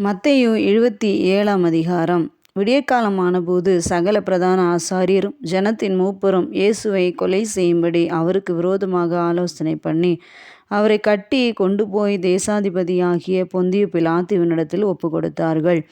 மத்தேயு எழுபத்தி ஏழாம் அதிகாரம். விடியற்காலமான போது சகல பிரதான ஆசாரியரும் ஜனத்தின் மூப்பரும் இயேசுவை கொலை செய்யும்படி அவருக்கு விரோதமாக ஆலோசனை பண்ணி அவரை கட்டி கொண்டு போய் தேசாதிபதியாகிய பொந்திய பிலாத்துவினிடத்தில் ஒப்பு கொடுத்தார்கள்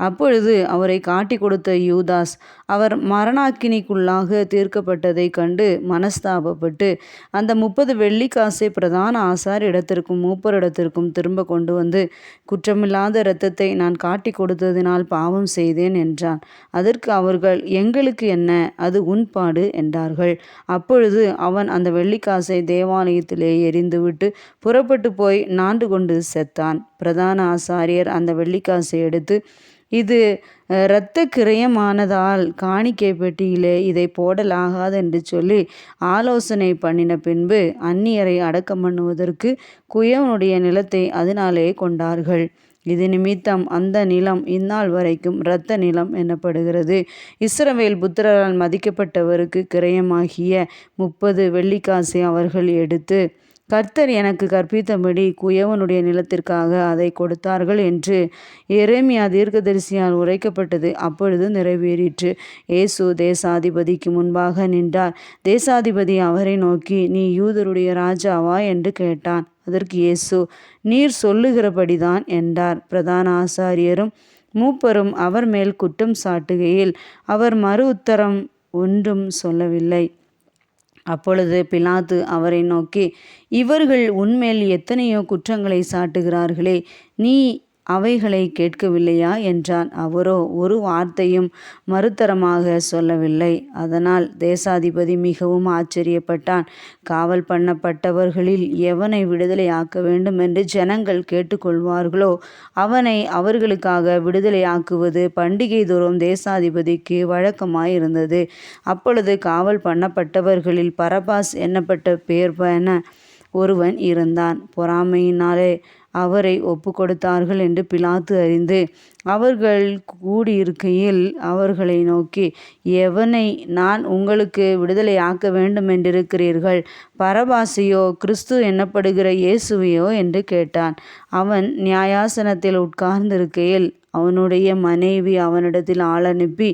அப்பொழுது அவரை காட்டி கொடுத்த யூதாஸ் அவர் மரணாக்கினிக்குள்ளாக தீர்க்கப்பட்டதை கண்டு மனஸ்தாபப்பட்டு அந்த முப்பது வெள்ளிக்காசை பிரதான ஆசார் இடத்திற்கும் மூப்பரிடத்திற்கும் திரும்ப கொண்டு வந்து குற்றமில்லாத இரத்தத்தை நான் காட்டி கொடுத்ததினால் பாவம் செய்தேன் என்றான். அதற்கு அவர்கள் எங்களுக்கு என்ன? அது உன்பாடு என்றார்கள். அப்பொழுது அவன் அந்த வெள்ளிக்காசை தேவாலயத்திலே எரிந்துவிட்டு புறப்பட்டு போய் நாண்டு கொண்டு செத்தான். பிரதான ஆசாரியர் அந்த வெள்ளிக்காசை எடுத்து இது இரத்த கிரயமானதால் காணிக்கை பெட்டியிலே இதை போடலாகாது என்று சொல்லி ஆலோசனை பண்ணின பின்பு அந்நியரை அடக்கம் பண்ணுவதற்கு குயவனுடைய நிலத்தை அதனாலே கொண்டார்கள். இது நிமித்தம் அந்த நிலம் இந்நாள் வரைக்கும் இரத்த நிலம் எனப்படுகிறது. இஸ்ரவேல் புத்திரரால் மதிக்கப்பட்டவருக்கு கிரயமாகிய முப்பது வெள்ளிக்காசை அவர்கள் எடுத்து கர்த்தர் எனக்கு கற்பித்தபடி குயவனுடைய நிலத்திற்காக அதை கொடுத்தார்கள் என்று எரேமியா தீர்க்கதரிசியால் உரைக்கப்பட்டது. அப்பொழுது நிறைவேறிற்று. இயேசு தேசாதிபதிக்கு முன்பாக நின்றார். தேசாதிபதி அவரை நோக்கி நீ யூதருடைய ராஜாவா என்று கேட்டான். அதற்கு இயேசு நீர் சொல்லுகிறபடிதான் என்றார். பிரதான ஆசாரியரும் மூப்பரும் அவர் மேல் குற்றம் சாட்டுகையில் அவர் மறு உத்தரம் ஒன்றும் சொல்லவில்லை. அப்பொழுது பிலாத்து அவரை நோக்கி இவர்கள் உன்மேல் எத்தனையோ குற்றங்களை சாட்டுகிறார்களே நீ அவைகளை கேட்கவில்லையா? என்றான். அவரோ ஒரு வார்த்தையும் மறுத்தரமாக சொல்லவில்லை. அதனால் தேசாதிபதி மிகவும் ஆச்சரியப்பட்டான். காவல் பண்ணப்பட்டவர்களில் எவனை விடுதலையாக்க வேண்டும் என்று ஜனங்கள் கேட்டுக்கொள்வார்களோ அவனை அவர்களுக்காக விடுதலையாக்குவது பண்டிகை தோறும் தேசாதிபதிக்கு வழக்கமாயிருந்தது. அப்பொழுது காவல் பண்ணப்பட்டவர்களில் பரபாஸ் என்னப்பட்ட பேர் என ஒருவன் இருந்தான். பொறாமையினாலே அவரை ஒப்பு கொடுத்தார்கள் என்று பிலாத்து அறிந்து அவர்கள் கூடியிருக்கையில் அவர்களை நோக்கி எவனை நான் உங்களுக்கு விடுதலை ஆக்க வேண்டும் என்றிருக்கிறீர்கள்? பரபாசையோ கிறிஸ்து என்னப்படுகிற இயேசுவையோ? என்று கேட்டான். அவன் நியாயாசனத்தில் உட்கார்ந்திருக்கையில் அவனுடைய மனைவி அவனிடத்தில் ஆள் அனுப்பி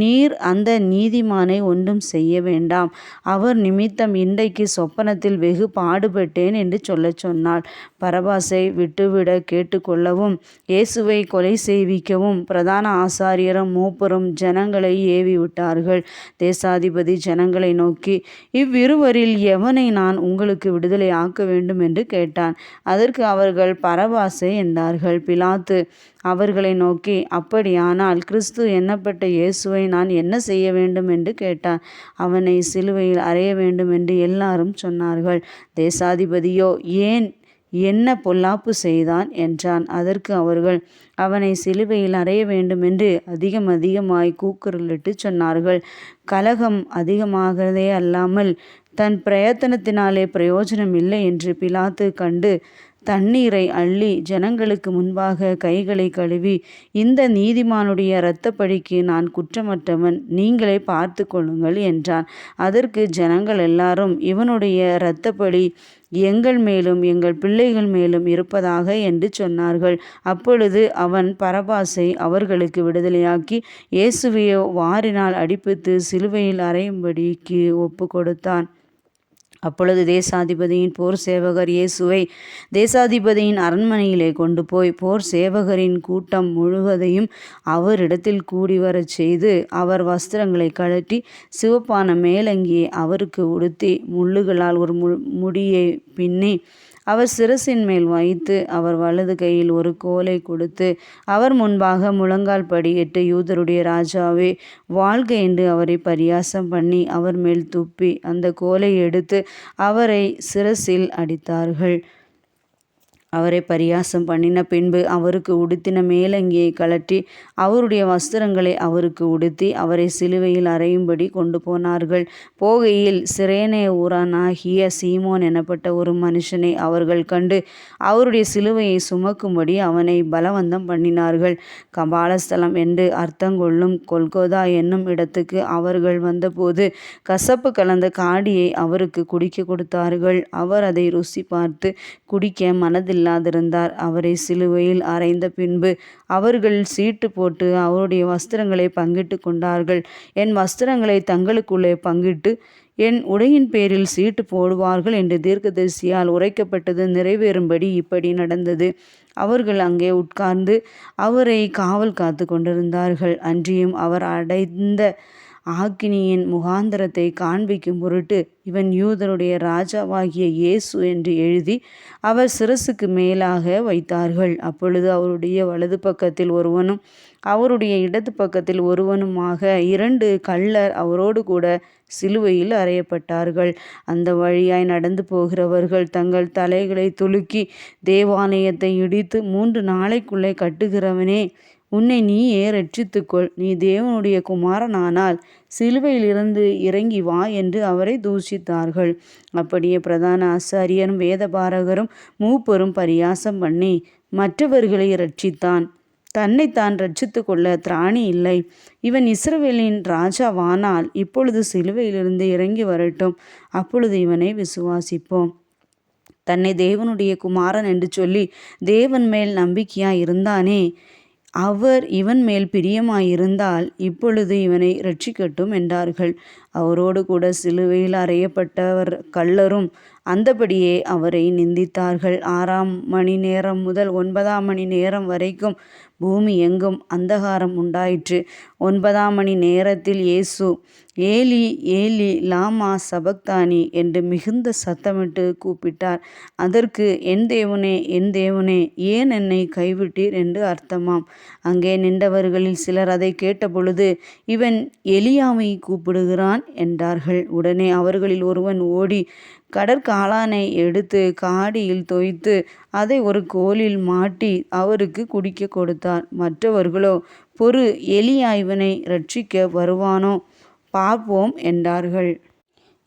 நீர் அந்த நீதிமானை ஒன்றும் செய்ய வேண்டாம். அவர் நிமித்தம் இன்றைக்கு சொப்பனத்தில் வெகு பாடுபட்டேன் என்று சொல்லச் சொன்னாள். பரபாசை விட்டுவிட கேட்டுக்கொள்ளவும் இயேசுவை கொலை செய்விக்கவும் பிரதான ஆசாரியரும் மூப்பரும் ஜனங்களை ஏவி விட்டார்கள் தேசாதிபதி ஜனங்களை நோக்கி இவ்விருவரில் எவனை நான் உங்களுக்கு விடுதலை ஆக்க வேண்டும்? என்று கேட்டான். அதற்கு அவர்கள் பரவாசை என்றார்கள். பிலாத்து அவர்களை நோக்கி அப்படியானால் கிறிஸ்து எண்ணப்பட்ட இயேசுவை நான் என்ன செய்ய வேண்டும்? என்று கேட்டான். அவனை சிலுவையில் அறைய வேண்டும் என்று எல்லாரும் சொன்னார்கள். தேசாதிபதியோ ஏன் என்ன பொல்லாப்பு செய்தான் என்றான். அதற்கு அவர்கள் அவனை சிலுவையில் அறைய வேண்டும் என்று அதிகம் அதிகமாய் கூக்குரலிட்டு சொன்னார்கள். கலகம் அதிகமாகிறதே அல்லாமல் தன் பிரயத்தனத்தினாலே பிரயோஜனம் இல்லை என்று பிலாத்து கண்டு தண்ணீரை அள்ளி ஜனங்களுக்கு முன்பாக கைகளை கழுவி இந்த நீதிமானுடைய இரத்தப்படிக்கு நான் குற்றமற்றவன் நீங்களே பார்த்து கொள்ளுங்கள் என்றான். அதற்கு ஜனங்கள் எல்லாரும் இவனுடைய இரத்தப்படி எங்கள் மேலும் எங்கள் பிள்ளைகள் மேலும் இருப்பதாக என்று சொன்னார்கள். அப்பொழுது அவன் பரபாசை அவர்களுக்கு விடுதலையாக்கி இயேசுவையோ வாரினால் அடிப்பித்து சிலுவையில் அறையும்படிக்கு ஒப்பு கொடுத்தான். அப்பொழுது தேசாதிபதியின் போர் சேவகர் இயேசுவை தேசாதிபதியின் அரண்மனையிலே கொண்டு போய் போர் சேவகரின் கூட்டம் முழுவதையும் அவரிடத்தில் கூடி வரச் செய்து அவர் வஸ்திரங்களை கழட்டி சிவப்பான மேலங்கியை அவருக்கு உடுத்தி முள்ளுகளால் ஒரு முடியை பின்னி அவர் சிரசின் மேல் வைத்து அவர் வலது கையில் ஒரு கோலை கொடுத்து அவர் முன்பாக முழங்கால் படியிட்டு யூதருடைய ராஜாவே வாழ்க என்று அவரை பரியாசம் பண்ணி அவர் மேல் துப்பி அந்த கோலை எடுத்து அவரை சிரசில் அடித்தார்கள். அவரை பரியாசம் பண்ணின பின்பு அவருக்கு உடுத்தின மேலங்கியை கழற்றி அவருடைய வஸ்திரங்களை அவருக்கு உடுத்தி அவரை சிலுவையில் அறையும்படி கொண்டு போனார்கள். போகையில் சிரேனே ஊரானாகிய சீமோன் எனப்பட்ட ஒரு மனுஷனை அவர்கள் கண்டு அவருடைய சிலுவையை சுமக்கும்படி அவனை பலவந்தம் பண்ணினார்கள். கபாலஸ்தலம் என்று அர்த்தங்கொள்ளும் கொல்கோதா என்னும் இடத்துக்கு அவர்கள் வந்தபோது கசப்பு கலந்த காடியை அவருக்கு குடிக்க கொடுத்தார்கள். அவர் அதை ருசி பார்த்து குடிக்க மனதில் இல்லாதிருந்தார். அவரை சிலுவையில் அறைந்த பின்பு அவர்கள் சீட்டு போட்டு அவருடைய வஸ்திரங்களை பங்கிட்டு கொண்டார்கள். என் வஸ்திரங்களை தங்களுக்குள்ளே பங்கிட்டு என் உடையின் பேரில் சீட்டு போடுவார்கள் என்று தீர்க்கதரிசியால் உரைக்கப்பட்டது நிறைவேறும்படி இப்படி நடந்தது. அவர்கள் அங்கே உட்கார்ந்து அவரை காவல் காத்து கொண்டிருந்தார்கள். அன்றியும் அவர் அடைந்த ஆக்கினியின் முகாந்திரத்தை காண்பிக்கும் பொருட்டு இவன் யூதருடைய ராஜாவாகிய இயேசு என்று எழுதி அவர் சிரசுக்கு மேலாக வைத்தார்கள். அப்பொழுது அவருடைய வலது பக்கத்தில் ஒருவனும் அவருடைய இடது பக்கத்தில் ஒருவனுமாக இரண்டு கள்ளர் அவரோடு கூட சிலுவையில் அறையப்பட்டார்கள். அந்த வழியாய் நடந்து போகிறவர்கள் தங்கள் தலைகளை துலுக்கி தேவாலயத்தை இடித்து மூன்று நாளைக்குள்ளே கட்டுகிறவனே உன்னை நீயே ரட்சித்துக்கொள். நீ தேவனுடைய குமாரனானால் சிலுவையிலிருந்து இறங்கி வா என்று அவரை தூஷித்தார்கள். அப்படியே பிரதான ஆசாரியரும் வேதபாரகரும் மூப்பரும் பரியாசம் பண்ணி மற்றவர்களை ரட்சித்தான். தன்னைத்தான் ரட்சித்து கொள்ள திராணி இல்லை. இவன் இஸ்ரவேலின் ராஜாவானால் இப்பொழுது சிலுவையிலிருந்து இறங்கி வரட்டும். அப்பொழுது இவனை விசுவாசிப்போம். தன்னை தேவனுடைய குமாரன் என்று சொல்லி தேவன் மேல் நம்பிக்கையா இருந்தானே? அவர் இவன் மேல் பிரியமாயிருந்தால் இப்பொழுது இவனை ரட்சிக்கட்டும் என்றார்கள். அவரோடு கூட சிலுவையில் அறையப்பட்டவர் கள்ளரும் அந்தபடியே அவரை நிந்தித்தார்கள். ஆறாம் மணி நேரம் முதல் ஒன்பதாம் மணி நேரம் வரைக்கும் பூமி எங்கும் அந்தகாரம் உண்டாயிற்று. ஒன்பதாம் மணி நேரத்தில் இயேசு ஏலி ஏலி லாமா சபக்தானி என்று மிகுந்த சத்தமிட்டு கூப்பிட்டார். அதற்கு என் தேவனே என் தேவனே ஏன் என்னை கைவிட்டீர்? என்று அர்த்தமாம். அங்கே நின்றவர்களில் சிலர் அதை கேட்டபொழுது இவன் எலியாவை கூப்பிடுகிறான் என்றார்கள். உடனே அவர்களில் ஒருவன் ஓடி கடற்காளானை எடுத்து காடியில் தோய்த்து அதை ஒரு கோலில் மாட்டி அவருக்கு குடிக்க கொடுத்தார். மற்றவர்களோ பொறு எலியா இவனை ரட்சிக்க வருவானோ? பார்ப்போம் என்றார்கள்.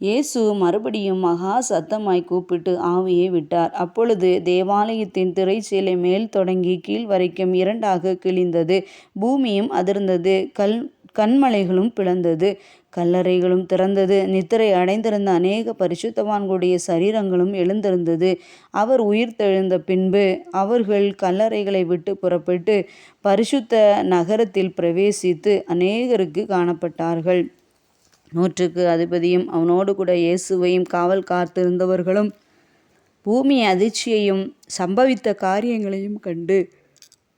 இயேசு மறுபடியும் மகா சத்தமாய் கூப்பிட்டு ஆவியை விட்டார். அப்பொழுது தேவாலயத்தின் திரைச்சீலை மேல் தொடங்கி கீழ் வரைக்கும் இரண்டாக கிழிந்தது. பூமியும் அதிர்ந்தது. கல் கண்மலைகளும் பிளந்தது. கல்லறைகளும் திறந்தது. நித்திரை அடைந்திருந்த அநேக பரிசுத்தவான்களுடைய சரீரங்களும் எழுந்திருந்தது. அவர் உயிர் தெழுந்த பின்பு அவர்கள் கல்லறைகளை விட்டு புறப்பட்டு பரிசுத்த நகரத்தில் பிரவேசித்து அநேகருக்கு காணப்பட்டார்கள். நூற்றுக்கு அதிபதியும் அவனோடு கூட இயேசுவையும் காவல் காத்திருந்தவர்களும் பூமி அதிர்ச்சியையும் சம்பவித்த காரியங்களையும் கண்டு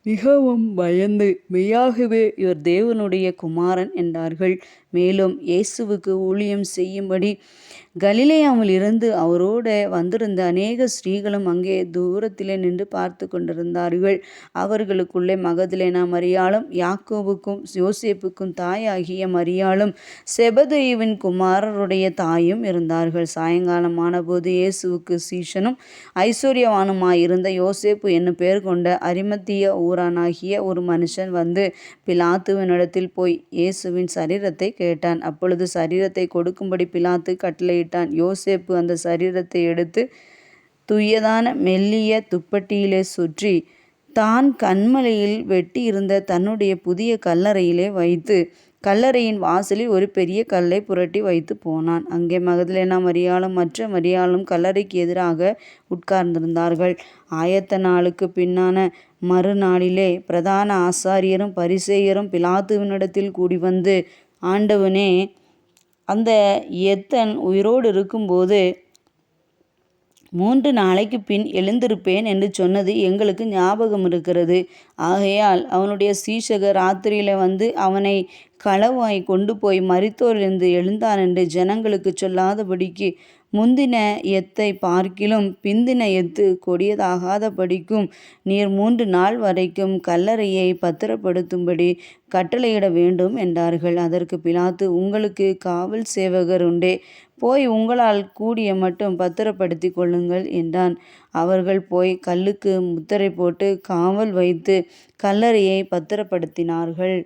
மிகவும் பயந்து மெய்யாகவே இவர் தேவனுடைய குமாரன் என்றார்கள். மேலும் இயேசுவுக்கு ஊழியம் செய்யும்படி கலிலேயாவில் இருந்து அவரோட வந்திருந்த அநேக ஸ்ரீகளும் அங்கே தூரத்திலே நின்று பார்த்து கொண்டிருந்தார்கள் அவர்களுக்குள்ளே மகதிலேனா மரியாளும் யாக்கோவுக்கும் யோசேப்புக்கும் தாயாகிய மரியாளும் செபதேவின் குமாரருடைய தாயும் இருந்தார்கள். சாயங்காலமான போது இயேசுவுக்கு சீஷனும் ஐஸ்வர்யவானுமாயிருந்த யோசேப்பு என்னும் பெயர் கொண்ட அரிமத்திய ஊரானாகிய ஒரு மனுஷன் வந்து பிலாத்துவனிடத்தில் போய் இயேசுவின் சரீரத்தை கேட்டான். அப்பொழுது சரீரத்தை கொடுக்கும்படி பிலாத்து கட்டளை கட்டளையிட்டான் யோசேப்பு அந்த சரீரத்தை எடுத்து துயதான மெல்லிய துப்பட்டியிலே சுற்றி தான் கண்மலையில் வெட்டி இருந்த தன்னுடைய புதிய கல்லறையிலே வைத்து கல்லறையின் வாசலில் ஒரு பெரிய கல்லை புரட்டி வைத்து போனான். அங்கே மகதலேனா மரியாளும் மற்ற மரியாளும் கல்லறைக்கு எதிராக உட்கார்ந்திருந்தார்கள். ஆயத்த நாளுக்கு பின்னான மறுநாளிலே பிரதான ஆசாரியரும் பரிசேயரும் பிலாத்துவினிடத்தில் கூடி வந்து ஆண்டவனே அந்த எத்தன் உயிரோடு இருக்கும்போது மூன்று நாளைக்கு பின் எழுந்திருப்பேன் என்று சொன்னது எங்களுக்கு ஞாபகம் இருக்கிறது. ஆகையால் அவனுடைய சீஷகர் ராத்திரியில் வந்து அவனை களவாய் கொண்டு போய் மறித்தோரிலிருந்து எழுந்தான் என்று ஜனங்களுக்கு சொல்லாதபடிக்கு முந்தின எத்தை பார்க்கிலும் பிந்தின எத்து கொடியதாகாத படிக்கும் நீர் மூன்று நாள் வரைக்கும் கல்லறையை பத்திரப்படுத்தும்படி கட்டளையிட வேண்டும் என்றார்கள். அதற்கு பிலாத்து உங்களுக்கு காவல் சேவகர் உண்டே போய் உங்களால் கூடிய மட்டும் பத்திரப்படுத்தி கொள்ளுங்கள் என்றான். அவர்கள் போய் கல்லுக்கு முத்திரை போட்டு காவல் வைத்து கல்லறையை பத்திரப்படுத்தினார்கள்.